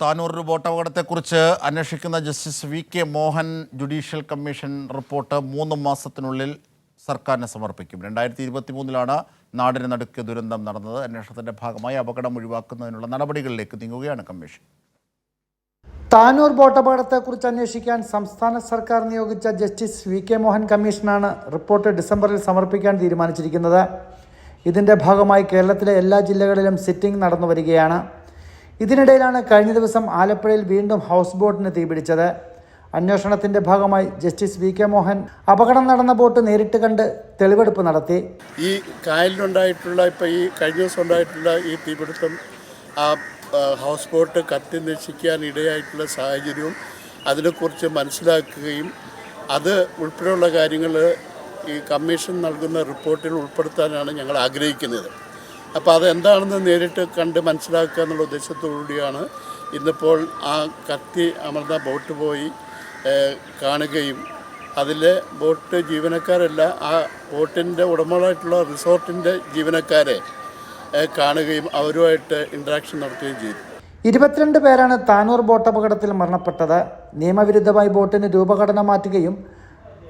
താനൂർ ഒരു ബോട്ട് അപകടത്തെക്കുറിച്ച് അന്വേഷിക്കുന്ന justice V K Mohan judicial commission report മൂന്ന് മാസത്തിനുള്ളിൽ സർക്കാരിന് സമർപ്പിക്കും. രണ്ടായിരത്തി ഇരുപത്തി മൂന്നിലാണ് നാടിന് നടുക്ക് ദുരന്തം നടന്നത്. അന്വേഷണത്തിന്റെ ഭാഗമായി അപകടം ഒഴിവാക്കുന്നതിനുള്ള നടപടികളിലേക്ക് നീങ്ങുകയാണ് കമ്മീഷൻ. താനൂർ ബോട്ടപകടത്തെക്കുറിച്ച് അന്വേഷിക്കാൻ സംസ്ഥാന സർക്കാർ നിയോഗിച്ച ജസ്റ്റിസ് വി കെ മോഹൻ കമ്മീഷനാണ് റിപ്പോർട്ട് ഡിസംബറിൽ സമർപ്പിക്കാൻ തീരുമാനിച്ചിരിക്കുന്നത്. ഇതിന്റെ ഭാഗമായി കേരളത്തിലെ എല്ലാ ജില്ലകളിലും സിറ്റിംഗ് നടന്നു വരികയാണ് ഇതിനിടയിലാണ് കഴിഞ്ഞ ദിവസം ആലപ്പുഴയിൽ വീണ്ടും ഹൗസ് ബോട്ടിന് തീപിടിച്ചത് അന്വേഷണത്തിന്റെ ഭാഗമായി ജസ്റ്റിസ് വി കെ മോഹൻ അപകടം നടന്ന ബോട്ട് നേരിട്ട് കണ്ട് തെളിവെടുപ്പ് നടത്തി. ഈ കായലിലുണ്ടായിട്ടുള്ള ഇപ്പോൾ ഈ കഴിഞ്ഞ ദിവസം ഉണ്ടായിട്ടുള്ള ഈ തീപിടുത്തം ആ ഹൗസ് ബോട്ട് കത്തി നശിക്കാൻ ഇടയായിട്ടുള്ള സാഹചര്യവും അതിനെക്കുറിച്ച് മനസ്സിലാക്കുകയും അത് ഉൾപ്പെടെയുള്ള കാര്യങ്ങൾ ഈ കമ്മീഷൻ നൽകുന്ന റിപ്പോർട്ടിൽ ഉൾപ്പെടുത്താനാണ് ഞങ്ങൾ ആഗ്രഹിക്കുന്നത്. അപ്പോൾ അതെന്താണെന്ന് നേരിട്ട് കണ്ട് മനസ്സിലാക്കുക എന്നുള്ള ഉദ്ദേശത്തോടുകൂടിയാണ് ഇന്നിപ്പോൾ ആ കത്തി അമർന്ന ബോട്ട് പോയി കാണുകയും അതിലെ ബോട്ട് ജീവനക്കാരല്ല ആ ബോട്ടിന്റെ ഉടമകളായിട്ടുള്ള റിസോർട്ടിന്റെ ജീവനക്കാരെ കാണുകയും അവരുമായിട്ട് ഇൻട്രാക്ഷൻ നടത്തുകയും ചെയ്തു. ഇരുപത്തിരണ്ട് പേരാണ് താനൂർ ബോട്ട് അപകടത്തിൽ മരണപ്പെട്ടത്. നിയമവിരുദ്ധമായി ബോട്ടിന് രൂപഘടന മാറ്റുകയും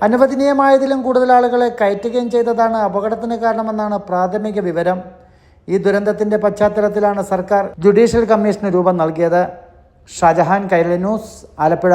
അനുവദനീയമായതിലും കൂടുതൽ ആളുകളെ കയറ്റുകയും ചെയ്തതാണ് അപകടത്തിന് കാരണമെന്നാണ് പ്രാഥമിക വിവരം. ഈ ദുരന്തത്തിന്റെ പശ്ചാത്തലത്തിലാണ് സർക്കാർ ജുഡീഷ്യൽ കമ്മീഷന് രൂപം നൽകിയത്. ഷാജഹാൻ കൈരളി ന്യൂസ് ആലപ്പുഴ.